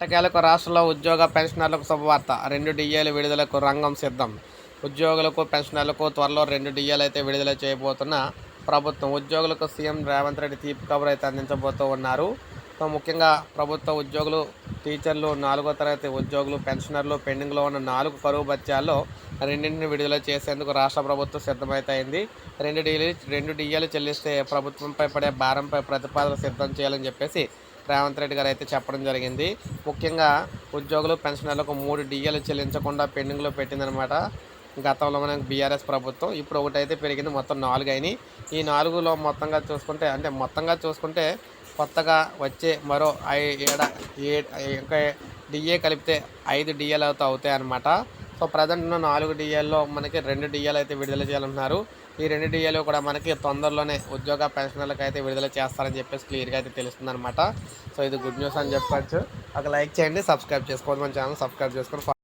ఎట్టకేలకు రాష్ట్రంలో ఉద్యోగ పెన్షనర్లకు శుభవార్త. రెండు డిఏలు విడుదలకు రంగం సిద్ధం. ఉద్యోగులకు పెన్షనర్లకు త్వరలో రెండు డిఏలు అయితే విడుదల చేయబోతున్న ప్రభుత్వం. ఉద్యోగులకు సీఎం రేవంత్ రెడ్డి తీపి కబురు అయితే అందించబోతూ ఉన్నారు. సో ముఖ్యంగా ప్రభుత్వ ఉద్యోగులు టీచర్లు నాలుగో తరగతి ఉద్యోగులు పెన్షనర్లు పెండింగ్లో ఉన్న నాలుగు కరువు బత్యాల్లో రెండింటిని విడుదల చేసేందుకు రాష్ట్ర ప్రభుత్వం సిద్ధమైతే అయింది రెండు డీలు రెండు డిఏలు చెల్లిస్తే ప్రభుత్వంపై పడే భారంపై ప్రతిపాదన సిద్ధం చేయాలని చెప్పేసి రేవంత్ రెడ్డి గారు అయితే చెప్పడం జరిగింది. ముఖ్యంగా ఉద్యోగులు పెన్షనర్లకు మూడు డిఏలు చెల్లించకుండా పెండింగ్లో పెట్టిందనమాట గతంలో మనకు బీఆర్ఎస్ ప్రభుత్వం ఇప్పుడు ఒకటైతే పెరిగింది మొత్తం నాలుగు అయినాయి. ఈ నాలుగులో మొత్తంగా చూసుకుంటే అంటే మొత్తంగా చూసుకుంటే కొత్తగా వచ్చే మరో ఏడా ఏడ ఏ ఇంకా డిఏ కలిపితే ఐదు డిఏలు అయితే అవుతాయి అన్నమాట సో ప్రజెంట్ ఉన్న నాలుగు డిఎల్లో మనకి రెండు డిఎల్ అయితే విడుదల చేయాలంటున్నారు. ఈ రెండు డిఏలు కూడా మనకి తొందరలోనే ఉద్యోగ పెన్షనర్లకు అయితే విడుదల చేస్తారని చెప్పేసి క్లియర్గా అయితే తెలుస్తుంది అనమాట సో ఇది గుడ్ న్యూస్ అని చెప్పచ్చు. ఒక లైక్ చేయండి సబ్స్క్రైబ్ చేసుకోండి మన ఛానల్ సబ్స్క్రైబ్ చేసుకొని